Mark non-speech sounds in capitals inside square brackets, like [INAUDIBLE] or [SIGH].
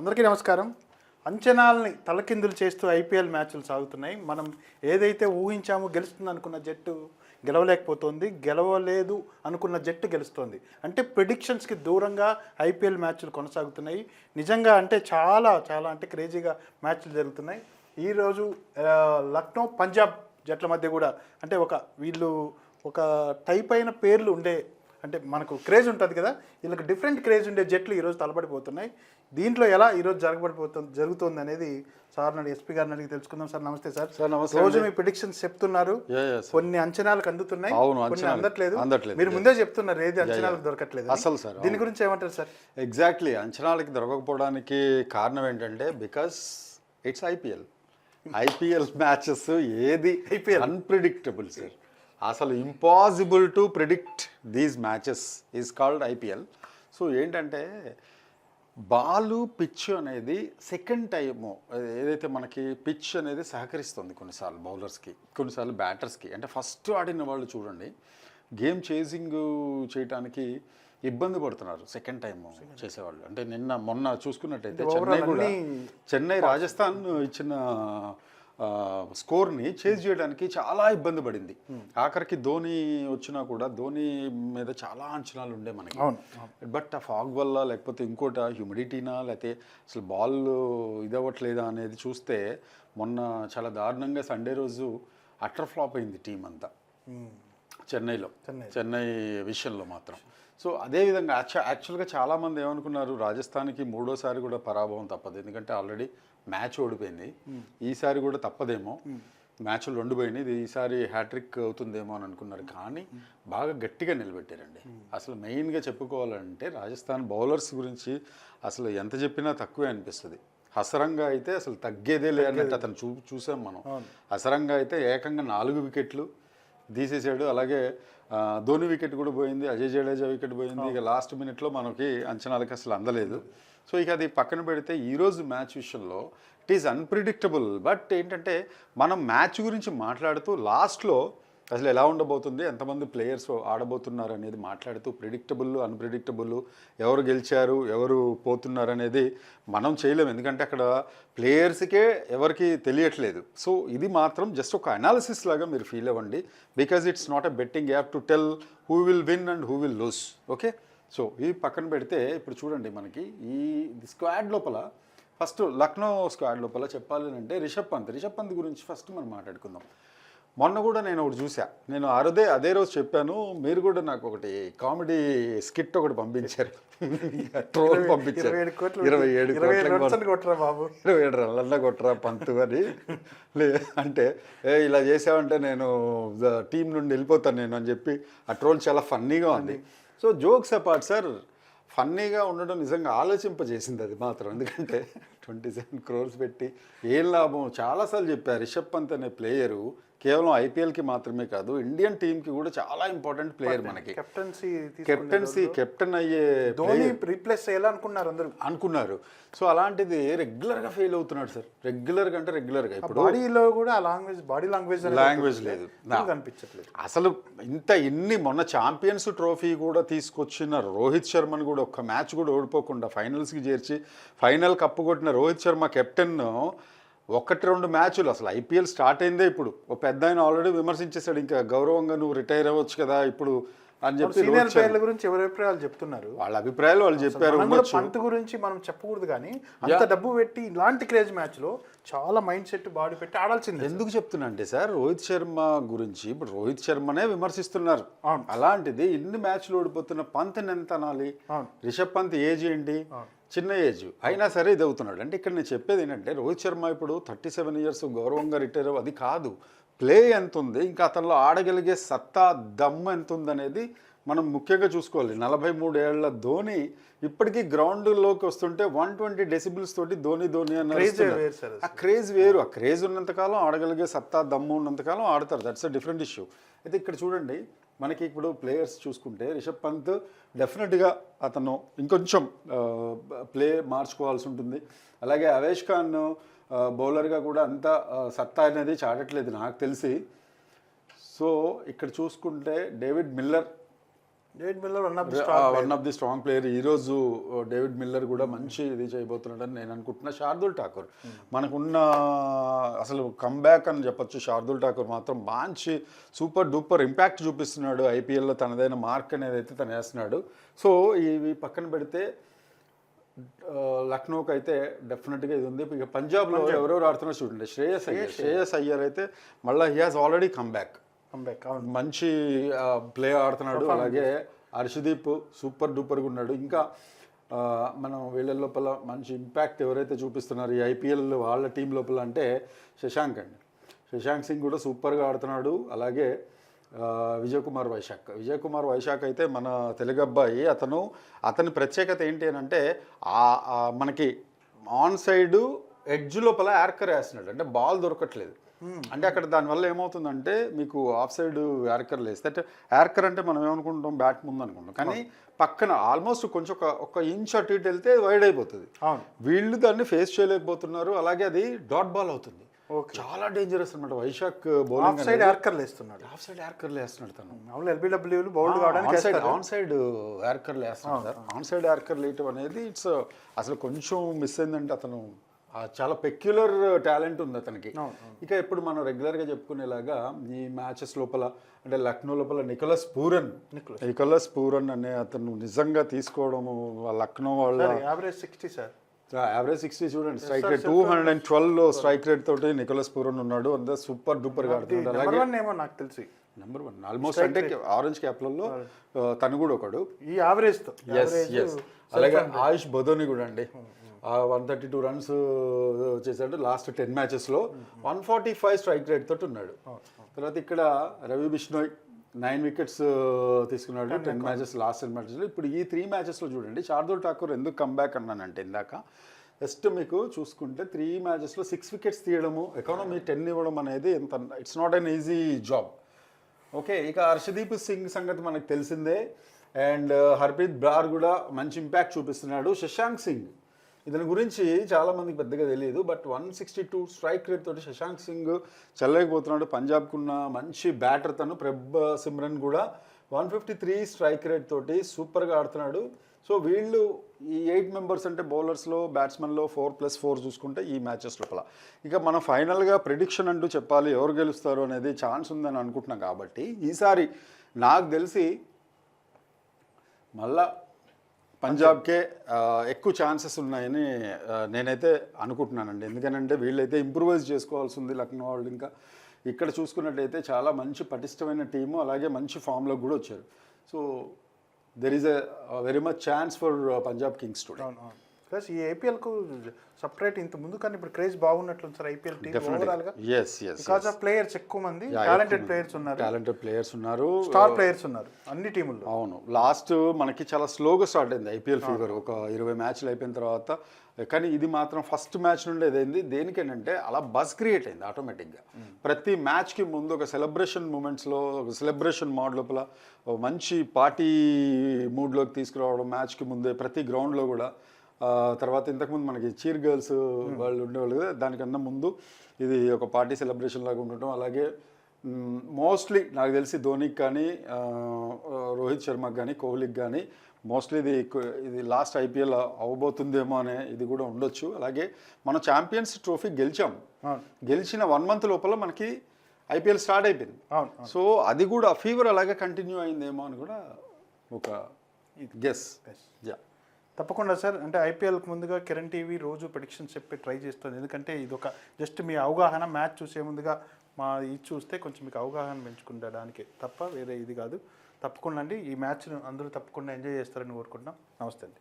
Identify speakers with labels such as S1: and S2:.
S1: అందరికీ నమస్కారం. అంచనాలని తలకిందులు చేస్తూ ఐపీఎల్ మ్యాచ్లు సాగుతున్నాయి. మనం ఏదైతే ఊహించామో గెలుస్తుంది అనుకున్న జట్టు గెలవలేకపోతుంది. గెలవలేదు అనుకున్న జట్టు గెలుస్తోంది. అంటే ప్రిడిక్షన్స్కి దూరంగా ఐపీఎల్ మ్యాచ్లు కొనసాగుతున్నాయి. నిజంగా అంటే చాలా చాలా అంటే క్రేజీగా మ్యాచ్లు జరుగుతున్నాయి. ఈరోజు లక్నో పంజాబ్ జట్ల మధ్య కూడా అంటే ఒక వీళ్ళు ఒక టైప్ అయిన పేర్లు ఉండే అంటే మనకు క్రేజ్ ఉంటుంది కదా. వీళ్ళకి డిఫరెంట్ క్రేజ్ ఉండే జట్లు ఈరోజు తలబడిపోతున్నాయి దీంట్లో ఎలా ఈరోజు జరగబడిపోతుంది జరుగుతుంది అనేది సార్ నడి ఎస్పీ గారిని అడిగి తెలుసుకుందాం. సార్ నమస్తే సార్.
S2: సార్, నమస్తే
S1: రోజు మీ ప్రిడిక్షన్స్ చెప్తున్నారు. కొన్ని అంచనాలకు అందుతున్నాయి
S2: అవును, అంచనాలు.
S1: అందట్లేదు.
S2: అందట్లేదు,
S1: మీరు ముందే చెప్తున్నారు ఏది అంచనాలకు దొరకట్లేదు.
S2: అసలు సార్,
S1: దీని గురించి ఏమంటారు సార్?
S2: ఎగ్జాక్ట్లీ అంచనాలకి దొరకకపోవడానికి కారణం ఏంటంటే because it's IPL IPL matches ఏది
S1: IPL.
S2: Unpredictable sir. అసలు impossible to predict these matches is called IPL so ఏంటంటే బాలు పిచ్ అనేది సెకండ్ టైము. ఏదైతే మనకి పిచ్ అనేది సహకరిస్తుంది కొన్నిసార్లు బౌలర్స్కి కొన్నిసార్లు బ్యాటర్స్కి. అంటే ఫస్ట్ ఆడిన వాళ్ళు చూడండి గేమ్ చేసింగ్ చేయటానికి ఇబ్బంది పడుతున్నారు సెకండ్ టైం చేసేవాళ్ళు. అంటే నిన్న మొన్న చూసుకున్నట్టయితే చెన్నై కూడా చెన్నై రాజస్థాన్ ఇచ్చిన స్కోర్ని చేజ్ చేయడానికి చాలా ఇబ్బంది పడింది. ఆఖరికి ధోని వచ్చినా కూడా ధోని మీద చాలా అంచనాలు ఉండే మనకి. బట్ ఆ ఫాగ్ వల్ల లేకపోతే ఇంకోట హ్యూమిడిటీనా లేకపోతే అసలు బాల్ ఇదవ్వట్లేదా అనేది చూస్తే మొన్న చాలా దారుణంగా సండే రోజు అటర్ ఫ్లాప్ అయింది టీం అంతా. చెన్నైలో. చెన్నై. విషయంలో మాత్రం. సో అదేవిధంగా యాక్చు యాక్చువల్గా చాలామంది ఏమనుకున్నారు రాజస్థాన్కి మూడోసారి కూడా పరాభవం తప్పదు. ఎందుకంటే ఆల్రెడీ మ్యాచ్ ఓడిపోయింది. ఈసారి కూడా తప్పదేమో. మ్యాచ్లు రెండు పోయినాయి. ఈసారి హ్యాట్రిక్ అవుతుందేమో అని అనుకున్నారు. కానీ బాగా గట్టిగా నిలబెట్టారండి. అసలు మెయిన్గా చెప్పుకోవాలంటే రాజస్థాన్ బౌలర్స్ గురించి అసలు ఎంత చెప్పినా తక్కువే అనిపిస్తుంది. హసరంగా అయితే అసలు తగ్గేదే లే అన్నట్టు అతను చూ చూసాం మనం. హసరంగా అయితే ఏకంగా నాలుగు వికెట్లు తీసేసాడు. అలాగే ధోని వికెట్ కూడా పోయింది. అజయ్ జడేజా వికెట్ పోయింది. ఇక లాస్ట్ మినిట్లో మనకి అంచనాలకి అసలు అందలేదు. సో ఇక అది పక్కన పెడితే ఈరోజు మ్యాచ్ విషయంలో ఇట్ ఈస్ అన్ప్రిడిక్టబుల్. బట్ ఏంటంటే మనం మ్యాచ్ గురించి మాట్లాడుతూ లాస్ట్లో అసలు ఎలా ఉండబోతుంది ఎంతమంది ప్లేయర్స్ ఆడబోతున్నారు అనేది మాట్లాడుతూ ప్రిడిక్టబుల్ అన్ప్రిడిక్టబుల్ ఎవరు గెలిచారు ఎవరు పోతున్నారు అనేది మనం చేయలేము ఎందుకంటే అక్కడ ప్లేయర్స్కే ఎవరికి తెలియట్లేదు. సో ఇది మాత్రం జస్ట్ ఒక అనాలిసిస్ లాగా మీరు ఫీల్ అవ్వండి. Because it's not a betting app to tell who will win and who will lose okay so ఈ పక్కన పెడితే ఇప్పుడు చూడండి మనకి ఈ స్క్వాడ్ లోపల ఫస్ట్ లక్నో స్క్వాడ్ లోపల చెప్పాలి అంటే రిషబ్ పంత్. రిషబ్ పంత్ గురించి ఫస్ట్ మనం మాట్లాడుకుందాం. మొన్న కూడా నేను ఒకటి చూసా నేను అరుదే అదే రోజు చెప్పాను మీరు కూడా నాకు ఒకటి కామెడీ స్కిట్ ఒకటి పంపించారు. [LAUGHS] ట్రోల్ పంపించారు.
S1: ఇరవై ఏడు కొట్టరా బాబు?
S2: ఇరవై ఏడు రన్లల్లో కొట్టరా పంతు అని. అంటే ఏ ఇలా చేసావంటే నేను టీం నుండి వెళ్ళిపోతాను నేను అని చెప్పి ఆ ట్రోల్ చాలా ఫన్నీగా ఉంది. సో జోక్స్ అపార్ట్ సార్ ఫన్నీగా ఉండడం నిజంగా ఆలోచింపజేసింది అది మాత్రం. ఎందుకంటే [LAUGHS] ట్వంటీ సెవెన్ క్రోర్స్ పెట్టి ఏం లాభం? చాలాసార్లు చెప్పారు రిషబ్ పంత్ అనే ప్లేయరు కేవలం ఐపీఎల్కి మాత్రమే కాదు ఇండియన్ టీంకి కూడా చాలా ఇంపార్టెంట్ ప్లేయర్ మనకి.
S1: కెప్టెన్సీ
S2: కెప్టెన్సీ కెప్టెన్ అయ్యే
S1: ధోని రీప్లేస్ చేయాలనుకున్నారు అందరూ.
S2: అనుకున్నారు. సో అలాంటిది రెగ్యులర్గా ఫెయిల్ అవుతున్నాడు సార్. రెగ్యులర్గా అంటే రెగ్యులర్గా ఇప్పుడు
S1: బాడీలో కూడా ఆ లాంగ్వేజ్ బాడీ లాంగ్వేజ్
S2: లాంగ్వేజ్ లేదు.
S1: కనిపించట్లేదు.
S2: అసలు ఇంత ఇన్ని మొన్న ఛాంపియన్స్ ట్రోఫీ కూడా తీసుకొచ్చిన రోహిత్ శర్మను కూడా ఒక్క మ్యాచ్ కూడా ఓడిపోకుండా ఫైనల్స్కి చేర్చి ఫైనల్ కప్పు కొట్టిన రోహిత్ శర్మ కెప్టెన్ ఒకటి రెండు మ్యాచ్లు అసలు ఐపీఎల్ స్టార్ట్ అయిందే ఇప్పుడు. ఓ పెద్ద ఆయన ఆల్రెడీ విమర్శించేశాడు ఇంకా గౌరవంగా నువ్వు రిటైర్ అవ్వచ్చు కదా ఇప్పుడు అని చెప్పి
S1: సీనియర్ ప్లేయర్ల గురించి ఎవరి అభిప్రాయాలు చెప్తున్నారు?
S2: వాళ్ళ అభిప్రాయాలు వాళ్ళు చెప్పారు.
S1: పంత్ గురించి మనం చెప్పకూడదు కానీ అంత డబ్బు పెట్టి ఇలాంటి క్రేజ్ మ్యాచ్లో చాలా మైండ్ సెట్ బాడీ పెట్టి ఆడాల్సిందే
S2: ఎందుకు చెప్తున్నా అంటే సార్ రోహిత్ శర్మ గురించి ఇప్పుడు రోహిత్ శర్మనే విమర్శిస్తున్నారు. అలాంటిది ఇన్ని మ్యాచ్లు ఓడిపోతున్న పంత్ని ఎంత అనాలి. రిషబ్ పంత్ ఏజ్ ఏంటి? చిన్న ఏజ్. అయినా సరే ఇది అవుతున్నాడు అంటే ఇక్కడ నేను చెప్పేది ఏంటంటే రోహిత్ శర్మ ఇప్పుడు థర్టీ సెవెన్ ఇయర్స్ గౌరవంగా రిటైర్ అది కాదు. ప్లే ఎంత ఉంది ఇంకా అతనిలో ఆడగలిగే సత్తా దమ్ము ఎంత ఉంది అనేది మనం ముఖ్యంగా చూసుకోవాలి. నలభై మూడు ఏళ్ళ ధోని ఇప్పటికీ గ్రౌండ్లోకి వస్తుంటే వన్ ట్వంటీ డెసిబిల్స్ తోటి ధోని ధోని అని
S1: Craze
S2: అరుస్తున్నారు.
S1: వేరు సార్
S2: ఆ క్రేజ్ వేరు. ఆ. క్రేజ్ ఉన్నంతకాలం ఆడగలిగే సత్తా దమ్ము ఉన్నంతకాలం ఆడతారు. దట్స్ అ డిఫరెంట్ ఇష్యూ అయితే ఇక్కడ చూడండి మనకి ఇప్పుడు ప్లేయర్స్ చూసుకుంటే రిషబ్ పంత్ డెఫినెట్గా అతను ఇంకొంచెం ప్లే మార్చుకోవాల్సి ఉంటుంది. అలాగే అవేష్ ఖాన్ బౌలర్గా కూడా అంత సత్తా అనేది చాటట్లేదు నాకు తెలిసి. సో ఇక్కడ చూసుకుంటే David Miller
S1: David Miller one of the
S2: one of the strong player ఈ రోజు డేవిడ్ మిల్లర్ కూడా మంచి ఇది చేయబోతున్నాడని నేను అనుకుంటున్నా. శార్దుల్ ఠాకూర్. మనకున్న అసలు కమ్బ్యాక్ అని చెప్పొచ్చు. శార్దుల్ ఠాకూర్ మాత్రం మంచి సూపర్ డూపర్ ఇంపాక్ట్ చూపిస్తున్నాడు. ఐపీఎల్లో తనదైన మార్క్ అనేది అయితే తను వేస్తున్నాడు. సో ఇవి పక్కన పెడితే లక్నోకి అయితే డెఫినెట్గా ఇది ఉంది. ఇక పంజాబ్లో ఎవరెవరు ఆడుతున్నారు చూడండి. శ్రేయస్ అయ్యర్. శ్రేయస్ అయ్యర్. అయితే మళ్ళీ he has already come back
S1: comeback అవును
S2: మంచి ప్లే ఆడుతున్నాడు. అలాగే హర్షదీప్ సూపర్ డూపర్గా ఉన్నాడు. ఇంకా మనం వీళ్ళ లోపల మంచి ఇంపాక్ట్ ఎవరైతే చూపిస్తున్నారు ఈ ఐపీఎల్ వాళ్ళ టీం లోపల అంటే శశాంక్ అండి. శశాంక్ సింగ్ కూడా సూపర్గా ఆడుతున్నాడు. అలాగే విజయ్ కుమార్ వైశాఖ్. విజయ్ కుమార్ వైశాఖ్ అయితే మన తెలుగు అబ్బాయి. అతను అతని ప్రత్యేకత ఏంటి అని అంటే మనకి ఆన్ సైడ్ ఎడ్జ్ లోపల యార్కర్ వేస్తున్నాడు. అంటే బాల్ దొరకట్లేదు. అంటే అక్కడ దానివల్ల ఏమవుతుందంటే మీకు ఆఫ్ సైడ్ యార్కర్ వేస్తే అంటే యార్కర్ అంటే మనం ఏమనుకుంటాం? బ్యాట్ ముందు అనుకుంటాం. కానీ పక్కన ఆల్మోస్ట్ కొంచెం ఒక ఒక ఇంచ్ అటు ఇటు వెళ్తే వైడ్ అయిపోతుంది. వీళ్ళు దాన్ని ఫేస్ చేయలేకపోతున్నారు. అలాగే అది డాట్ బాల్ అవుతుంది.
S1: ఓకే.
S2: చాలా డేంజరస్ అనమాట వైశాఖ్
S1: ఆఫ్
S2: బౌలింగ్
S1: సైడ్ యార్కర్లు వేస్తున్నాడు
S2: ఆఫ్ సైడ్ యార్కర్ వేస్తున్నాడు తను.
S1: మామూలు ఎల్బిడబ్ల్యూలు బౌల్డ్ కావడానికి
S2: ఆన్ సైడ్
S1: వేస్తారు.
S2: ఆన్ సైడ్ యార్కర్లు వేస్తున్నాడు సార్. ఆన్ సైడ్ యార్కర్లు వేయటం అనేది ఇట్స్ అసలు కొంచెం మిస్ అయిందంటే అతను చాలా పెక్యులర్ టాలెంట్ ఉంది అతనికి. ఇక ఇప్పుడు మనం రెగ్యులర్గా చెప్పుకునేలాగా ఈ మ్యాచెస్ లోపల అంటే లక్నో లోపల నికోలస్ పూరన్. నికోలస్. పూరన్ అనే అతను నిజంగా తీసుకోవడము లక్నో వాళ్ళ
S1: average sixty sir.
S2: Average sixty చూడండి. Strike rate two hundred and twelve strike rate తోటి నికోలస్ పూరన్ ఉన్నాడు. అంతా సూపర్ డూపర్గా ఆడుతున్నాడు.
S1: ఏమో నాకు తెలిసి.
S2: నెంబర్ వన్ ఆల్మోస్ట్ అంటే ఆరెంజ్ క్యాప్లలో తను కూడా ఒకడు.
S1: ఈ యావరేజ్తో.
S2: ఎస్ ఎస్ అలాగే ఆయుష్ బదోని కూడా అండి. వన్ థర్టీ టూ రన్స్ చేశాడు last ten మ్యాచెస్లో. One forty five strike rate తోటి ఉన్నాడు. తర్వాత ఇక్కడ రవి బిష్ణోయ్ నైన్ వికెట్స్ తీసుకున్నాడు టెన్ మ్యాచెస్ లాస్ట్ టెన్ మ్యాచెస్లో. ఇప్పుడు ఈ త్రీ మ్యాచెస్లో చూడండి శార్దుల్ ఠాకూర్ ఎందుకు కంబ్యాక్ అన్నానంటే ఇందాక జస్ట్ మీకు చూసుకుంటే త్రీ మ్యాచెస్లో సిక్స్ వికెట్స్ తీయడము ఎకానమీ టెన్ ఇవ్వడం అనేది ఎంత it's not an easy job okay ఇక హర్షదీప్ సింగ్ సంగతి మనకు తెలిసిందే. అండ్ హర్ప్రీత్ బ్రార్ కూడా మంచి ఇంపాక్ట్ చూపిస్తున్నాడు. శశాంక్ సింగ్ ఇతని గురించి చాలామందికి పెద్దగా తెలియదు but one sixty two strike rate తోటి శశాంక్ సింగ్ చెల్లలేకపోతున్నాడు. పంజాబ్కున్న మంచి బ్యాటర్ తను ప్రభ్ సిమ్రన్ కూడా one fifty three strike rate తోటి సూపర్గా ఆడుతున్నాడు. సో వీళ్ళు ఈ ఎయిట్ మెంబర్స్ అంటే బౌలర్స్లో బ్యాట్స్మెన్లో ఫోర్ ప్లస్ ఫోర్ చూసుకుంటే ఈ మ్యాచెస్ లోపల. ఇక మనం ఫైనల్గా ప్రిడిక్షన్ అంటూ చెప్పాలి ఎవరు గెలుస్తారు అనేది ఛాన్స్ ఉందని అనుకుంటున్నాం కాబట్టి ఈసారి నాకు తెలిసి మళ్ళా పంజాబ్కే ఎక్కువ ఛాన్సెస్ ఉన్నాయని నేనైతే అనుకుంటున్నానండి. ఎందుకనంటే వీళ్ళైతే ఇంప్రూవైజ్ చేసుకోవాల్సి ఉంది లక్నో వాళ్ళు. ఇంకా ఇక్కడ చూసుకున్నట్లయితే చాలా మంచి పటిష్టమైన టీము అలాగే మంచి ఫామ్లో కూడా వచ్చారు. So there is a very much chance for Punjab Kings today
S1: plus ఈ ఐపీఎల్కు సపరేట్ ఇంత ముందు కానీ ఇప్పుడు క్రేజ్ బాగున్నట్లుంది సార్ ఐపీఎల్ టీమ్ ఓవరాల్గా
S2: yes yes
S1: because of players ఎక్కువ మంది టాలెంటెడ్ ప్లేయర్స్ ఉన్నారు.
S2: టాలెంటెడ్ ప్లేయర్స్ ఉన్నారు.
S1: స్టార్ ప్లేయర్స్ ఉన్నారు అన్ని టీముల్లో
S2: అవును. లాస్ట్ మనకి చాలా స్లోగా స్టార్ట్ అయింది ఐపీఎల్ ఫీవర్ ఒక ఇరవై మ్యాచ్లు అయిపోయిన తర్వాత కానీ ఇది మాత్రం ఫస్ట్ మ్యాచ్ నుండి ఏదైంది? దేనికేంటంటే అలా బస్ క్రియేట్ అయింది ఆటోమేటిక్గా ప్రతి మ్యాచ్కి ముందు ఒక సెలబ్రేషన్ మూమెంట్స్లో ఒక సెలబ్రేషన్ మోడ్ లోపల మంచి పార్టీ మూడ్లోకి తీసుకురావడం మ్యాచ్కి ముందే ప్రతి గ్రౌండ్లో కూడా తర్వాత ఇంతకుముందు మనకి చీర్ గర్ల్స్ వాళ్ళు ఉండేవాళ్ళు కదా దానికన్నా ముందు ఇది ఒక పార్టీ సెలబ్రేషన్ లాగా ఉండటం. అలాగే మోస్ట్లీ నాకు తెలిసి ధోనికి కానీ రోహిత్ శర్మకి కానీ కోహ్లీకి కానీ మోస్ట్లీ ఇది ఇది లాస్ట్ ఐపీఎల్ అవ్వబోతుందేమో అనే ఇది కూడా ఉండొచ్చు. అలాగే మనం ఛాంపియన్స్ ట్రోఫీ గెలిచాం. గెలిచిన వన్ మంత్ లోపల మనకి ఐపీఎల్ స్టార్ట్ అయిపోయింది. సో అది కూడా ఫీవర్ అలాగే కంటిన్యూ అయిందేమో అని కూడా ఒక గెస్. యా
S1: తప్పకుండా సార్. అంటే ఐపీఎల్కి ముందుగా కిరణ్ టీవీ రోజు ప్రిడిక్షన్స్ చెప్పి ట్రై చేస్తుంది. ఎందుకంటే ఇది ఒక జస్ట్ మీ అవగాహన మ్యాచ్ చూసే ముందుగా మా ఇది చూస్తే కొంచెం మీకు అవగాహన పెంచుకుండడానికి తప్ప వేరే ఇది కాదు. తప్పకుండా అండి. ఈ మ్యాచ్ను అందరూ తప్పకుండా ఎంజాయ్ చేస్తారని కోరుకుంటున్నాం. నమస్తే అండి.